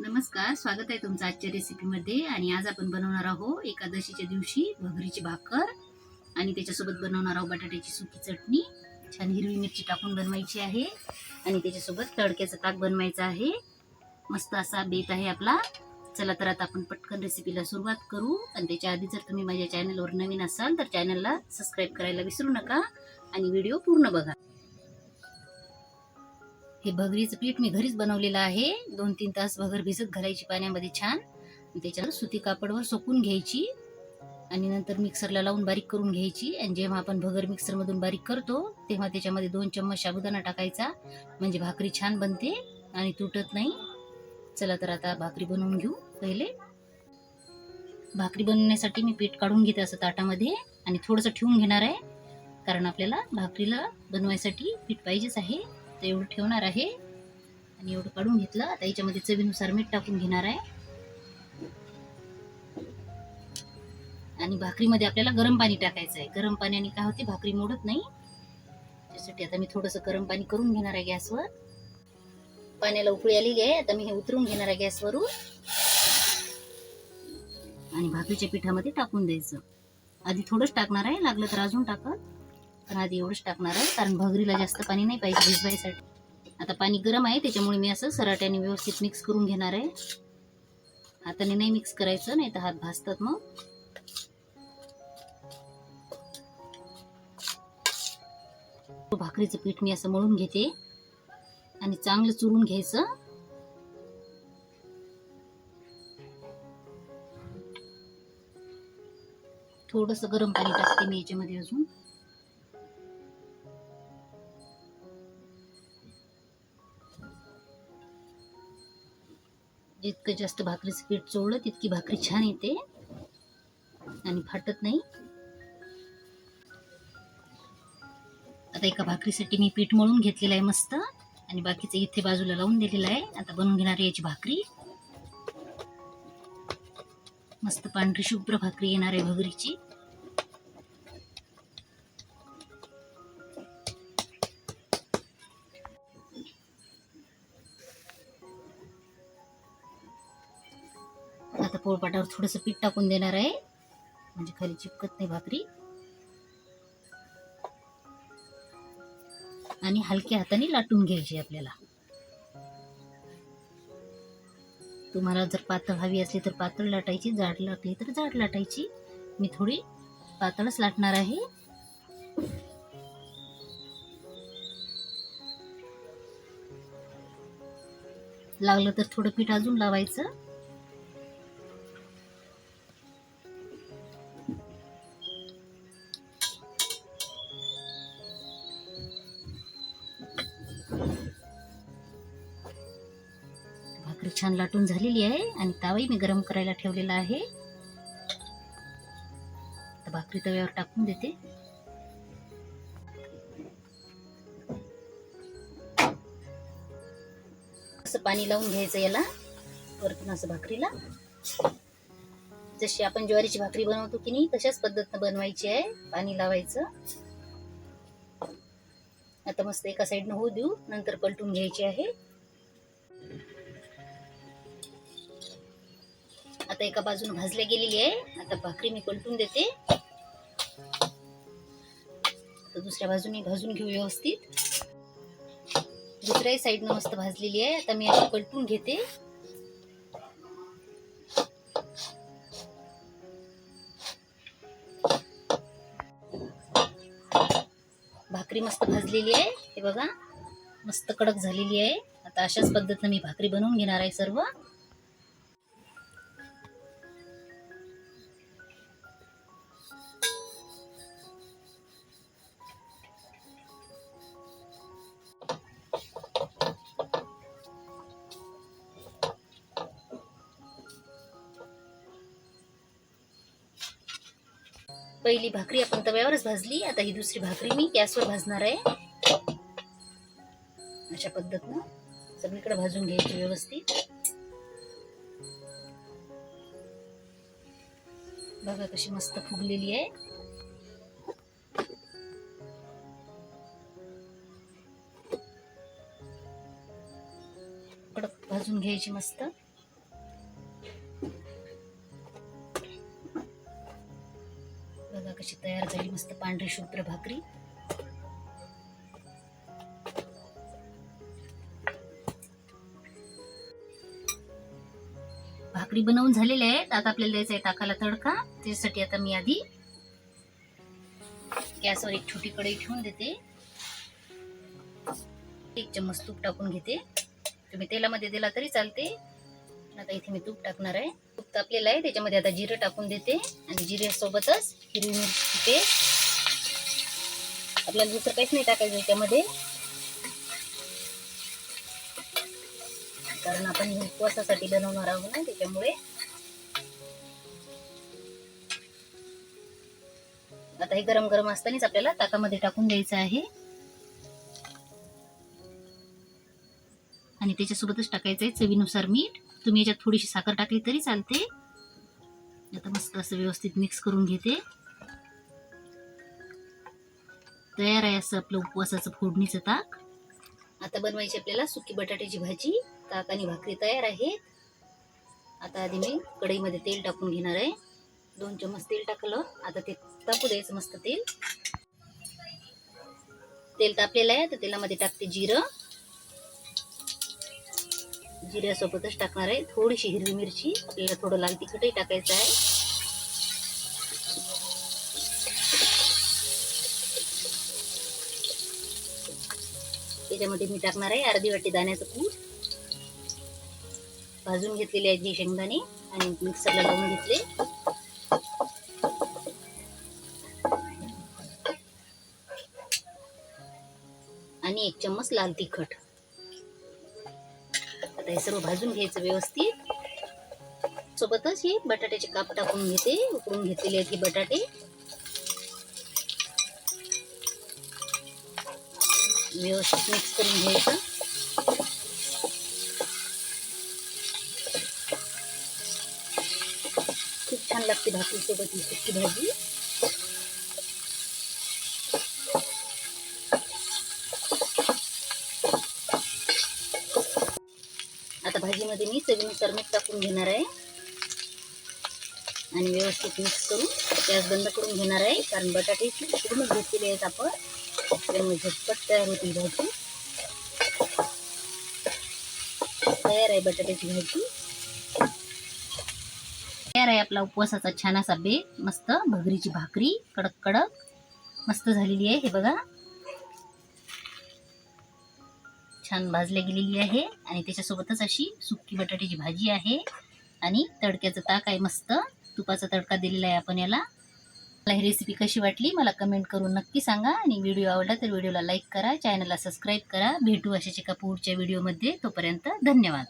नमस्कार स्वागत आहे तुमचं आजच्या रेसिपीमध्ये आणि आज आपण बनवणार आहोत एकादशीच्या दिवशी भगरीची भाकर. आणि त्याच्यासोबत बनवणार आहोत बटाट्याची सुकी चटणी. छान हिरवी मिरची टाकून बनवायची आहे. आणि त्याच्यासोबत तडक्याचं ताक बनवायचं आहे. मस्त असा बेत आहे आपला. चला तर आता आपण पटकन रेसिपीला सुरुवात करू. आणि त्याच्या आधी जर तुम्ही माझ्या चॅनलवर नवीन असाल तर चॅनलला सबस्क्राईब करायला विसरू नका. आणि व्हिडिओ पूर्ण बघा. हे भगरीचं पीठ मी घरीच बनवलेलं आहे. दोन तीन तास भगर भिजत घालायची पाण्यामध्ये छान. त्याच्यावर सुती कापडवर सोकून घ्यायची. आणि नंतर मिक्सरला लावून बारीक करून घ्यायची. आणि जेव्हा आपण भगर मिक्सरमधून बारीक करतो तेव्हा त्याच्यामध्ये दोन चम्मच साबुदाणा टाकायचा. म्हणजे भाकरी छान बनते आणि तुटत नाही. चला तर आता भाकरी बनवून घेऊ पहिले. भाकरी बनवण्यासाठी मी पीठ काढून घेते असं ताटामध्ये. आणि थोडंसं ठेवून घेणार आहे. कारण आपल्याला भाकरीला बनवायसाठी पीठ पाहिजेच आहे. तर एवढं ठेवणार आहे. आणि एवढं काढून घेतलं. आता याच्यामध्ये चवीनुसार मीठ टाकून घेणार आहे. आणि भाकरीमध्ये आपल्याला गरम पाणी टाकायचं आहे. गरम पाण्याने काय होते? भाकरी मोडत नाही. त्यासाठी आता मी थोडंसं गरम पाणी करून घेणार आहे गॅसवर. पाण्याला उकळी आलेली आहे. आता मी हे उतरून घेणार आहे गॅसवरून. आणि भाकरीच्या पिठामध्ये टाकून द्यायचं. आधी थोडंच टाकणार आहे. लागलं तर अजून टाकत. पण आधी एवढंच टाकणार आहे कारण भगरीला जास्त पाणी नाही पाहिजे भिजवायसाठी. आता पाणी गरम आहे त्याच्यामुळे मी असं सराट्याने व्यवस्थित मिक्स करून घेणार आहे. हाताने नाही मिक्स करायचं नाही तर हात भाजतात मग. भाकरीचं पीठ मी असं मळून घेते आणि चांगलं चुरून घ्यायचं. थोडस गरम पाणी टाकते मी याच्यामध्ये अजून. जितकं जास्त भाकरीचं पीठ चोळलं तितकी भाकरी छान येते. आणि फाटत नाही. आता एका भाकरीसाठी मी पीठ मळून घेतलेलं आहे मस्त. आणि बाकीचं इथे बाजूला लावून दिलेलं आहे. आता बनवून घेणार आहे याची भाकरी. मस्त पांढरी शुभ्र भाकरी येणार आहे भगरीची. पोळपाटावर थोडंसं पीठ टाकून देणार आहे. म्हणजे खाली चिपकत नाही भाकरी. आणि हलक्या हाताने लाटून घ्यायची आपल्याला. तुम्हाला जर पातळ हवी असली तर पातळ लाटायची जाड लाटली तर जाड लाटायची. मी थोडी पातळच लाटणार आहे. लागलं तर थोडं पीठ अजून लावायचं. छान लाटून झालेली आहे आणि तावही मी गरम करायला ठेवलेला आहे. आता भाकरी तव्यावर टाकून देते. असं पाणी लावून घ्यायचं याला वरतून असं भाकरीला. जशी आपण ज्वारीची भाकरी बनवतो की नाही तशाच पद्धतीनं बनवायची आहे पाणी लावायचं. आता मस्त एका साईडनं होऊ देऊ नंतर पलटून घ्यायची आहे. आता एका बाजूने भाजल्या गेलेली आहे. आता भाकरी मी पलटून देते. आता दुसऱ्या बाजूने भाजून घेऊ व्यवस्थित. दुसऱ्याही साईडनं मस्त भाजलेली आहे. आता मी अशी पलटून घेते. भाकरी मस्त भाजलेली आहे. हे बघा मस्त कडक झालेली आहे. आता अशाच पद्धतीनं मी भाकरी बनवून घेणार आहे सर्व. पहिली भाकरी आपण तव्यावरच भाजली. आता ही दुसरी भाकरी मी गॅसवर भाजणार आहे. अशा पद्धतीनं सगळीकडे भाजून घ्यायची व्यवस्थित. बघा कशी मस्त फुगलेली आहे. कडक भाजून घ्यायची मस्त. पांढरी शुभ्र भाकरी. भाकरी बनवून झालेल्या आहेत. आता आपल्याला द्यायचा आहे टाकाला तडका. त्याच्यासाठी आता मी आधी गॅसवर एक छोटी कढई ठेवून देते. एक चम्मच तूप टाकून घेते. तुम्ही तेलामध्ये दिला तरी चालते. आता इथे मी तूप टाकणार आहे. तूप तापलेलं आहे. त्याच्यामध्ये आता जिरं टाकून देते. आणि जिऱ्यासोबतच हिरवी मिरची पेस्ट. आपल्याला दुसरं काहीच नाही टाकायचं त्यामध्ये कारण आपण उपवासासाठी बनवणार आहोत ना त्याच्यामुळे. आता हे गरम गरम असतानाच आपल्याला ताकामध्ये टाकून द्यायचं आहे. आणि त्याच्यासोबतच टाकायचं आहे चवीनुसार मीठ. तुम्ही याच्यात थोडीशी साखर टाकली तरी चालते. आता मस्त असं व्यवस्थित मिक्स करून घेते. तयार आहे असं आपलं उपवासाचं फोडणीचं ताक. आता बनवायची आपल्याला सुकी बटाट्याची भाजी ताक आणि भाकरी तयार आहेत. आता आधी मी कढईमध्ये तेल टाकून घेणार आहे. दोन चम्मच तेल टाकलं आता ते तापू द्यायचं मस्त तेल. तेल तापलेलं आहे तर तेलामध्ये टाकते जिरं. जिऱ्यासोबतच टाकणार आहे थोडीशी हिरवी मिरची. आपल्याला थोडं लाल तिखटही टाकायचं आहे. त्याच्यामध्ये मी टाकणार आहे अर्धी वाटी दाण्याचं कूट. भाजून घेतलेले आहेत हे शेंगदाणे आणि मिक्सरला लावून घेतले. आणि एक चम्मच लाल तिखट. आता हे सर्व भाजून घ्यायचं व्यवस्थित. सोबतच हे बटाट्याचे काप टाकून घेते. उकळून घेतलेले आहेत हे बटाटे. व्यवस्थित मिक्स करून घ्यायचं. खूप छान लागते भाकरीसोबत ही सुकी भाजी. आता भाजीमध्ये मी चवीनुसार मीठ टाकून घेणार आहे. आणि व्यवस्थित मिक्स करून गॅस बंद करून घेणार आहे. कारण बटाटे उकडूनच घेतलेले आहेत आपण. त्यामुळे झटपट तयार होती भाजी. तयार आहे बटाट्याची भाजी. तयार आहे आपला उपवासाचा छान असा बेत मस्त भगरीची भाकरी कडक कडक. मस्त झालेली आहे हे बघा. छान भाजल्या गेलेली आहे आणि त्याच्यासोबतच अशी सुकी बटाट्याची भाजी आहे. आणि तडक्याचं ताक आहे मस्त. तुपाचा तडका दिलेला आहे आपण याला. मला ही रेसिपी कशी वाटली मला कमेंट करून नक्की सांगा. आणि व्हिडिओ आवडला तर व्हिडिओला लाईक करा चॅनलला सबस्क्राईब करा. भेटू अशाच एका पुढच्या व्हिडिओमध्ये तोपर्यंत धन्यवाद.